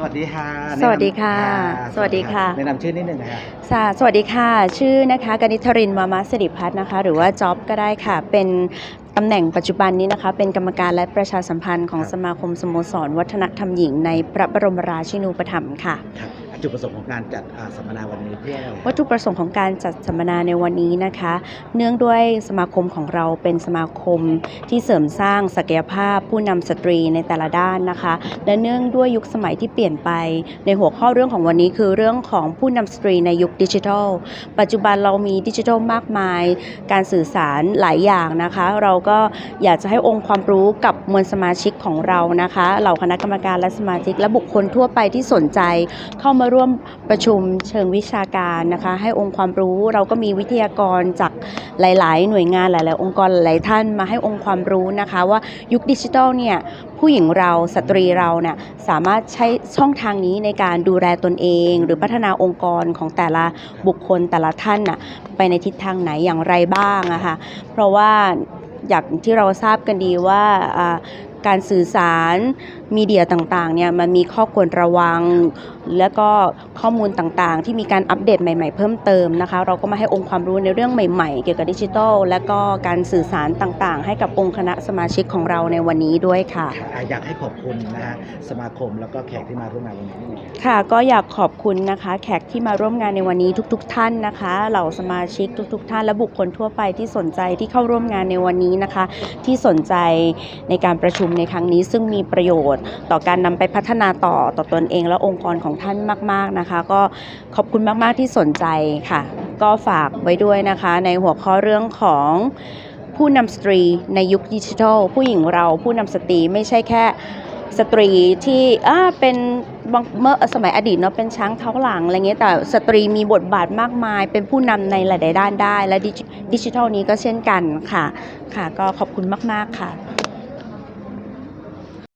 สวัสดีค่ะ สวัสดีค่ะอ่าสวัสดีค่ะแนะนำชื่อนิดหนึ่งนะครับค่ะสวัสดีค่ะ ชื่อนะคะกนิษฐรินวามาสิริพัฒน์นะคะ หรือว่าจ็อบก็ได้ค่ะ เป็นตำแหน่งปัจจุบันนี้นะคะ เป็นกรรมการและประชาสัมพันธ์ของสมาคมสโมสร วัฒนธรรมหญิงในพระบรมราชินูปถัมภ์ค่ะครับ จุดประสงค์ของการจัดสัมมนาวันนี้เพื่ออะไรวัตถุประสงค์ของการจัดสัมมนาในวันนี้นะคะ เนื่องด้วยสมาคมของเราเป็นสมาคมที่เสริมสร้างศักยภาพผู้นำสตรีในแต่ละด้านนะคะ และเนื่องด้วยยุคสมัยที่เปลี่ยนไป ในหัวข้อเรื่องของวันนี้คือเรื่องของผู้นำสตรีในยุคดิจิทัล ปัจจุบันเรามีดิจิทัลมากมาย การสื่อสารหลายอย่างนะคะ เราก็อยากจะให้องค์ความรู้กับมวลสมาชิกของเรานะคะเหล่าคณะกรรมการและสมาชิกและบุคคลทั่วไปที่สนใจเข้ามาร่วมประชุมเชิงวิชาการนะคะ ให้องค์ความรู้เราก็มีวิทยากรจากหลาย ๆ หน่วยงานหลาย ๆ องค์กรหลายท่านมาให้องค์ความรู้นะคะ ว่ายุคดิจิทัลเนี่ยผู้หญิงเราสตรีเราเนี่ยสามารถใช้ช่องทางนี้ในการดูแลตนเอง หรือพัฒนาองค์กรของแต่ละบุคคลแต่ละท่านน่ะไปในทิศทางไหนอย่างไรบ้างอะค่ะเพราะว่าอย่างที่เราทราบกันดีว่าการสื่อสาร มีเดียต่างๆเนี่ยมันมีข้อควรระวัง แล้วก็ข้อมูลต่างๆ ที่มีการอัปเดตใหม่ ๆ เพิ่มเติมนะคะ เราก็มาให้องค์ความรู้ในเรื่องใหม่ๆ เกี่ยวกับดิจิทัล และก็การสื่อสารต่างๆ ให้กับองค์คณะสมาชิกของเราในวันนี้ด้วยค่ะอ่าอยากให้ขอบคุณนะฮะสมาคมแล้วก็แขกที่มาร่วมงานวันนี้ ค่ะก็อยากขอบคุณนะคะ แขกที่มาร่วมงานในวันนี้ทุก ๆ ท่านนะคะเหล่าสมาชิกทุก ๆ ท่านและบุคคลทั่วไปที่สนใจที่เข้าร่วมงานในวันนี้นะคะ ที่สนใจในการประชุมในครั้งนี้ซึ่งมีประโยชน์ต่อการนำไปพัฒนาต่อต่อตนเอง และองค์กรของท่านมาก ๆนะคะ ก็ขอบคุณมาก ๆ ที่สนใจค่ะ ก็ฝากไว้ด้วยนะคะ ในหัวข้อเรื่องของผู้นำสตรีในยุคดิจิทัล ผู้หญิงเราผู้นำสตรีไม่ใช่แค่สตรีที่อ่าเป็นเมื่อสมัยอดีตเนาะเป็นช้างเท้าหลังอะไรเงี้ยแต่สตรีมีบทบาทมากมาย เป็นผู้นำในหลาย ๆ ด้านได้ และดิจิดิจิทัลนี้ก็เช่นกันค่ะค่ะ ก็ขอบคุณมาก ๆ ค่ะ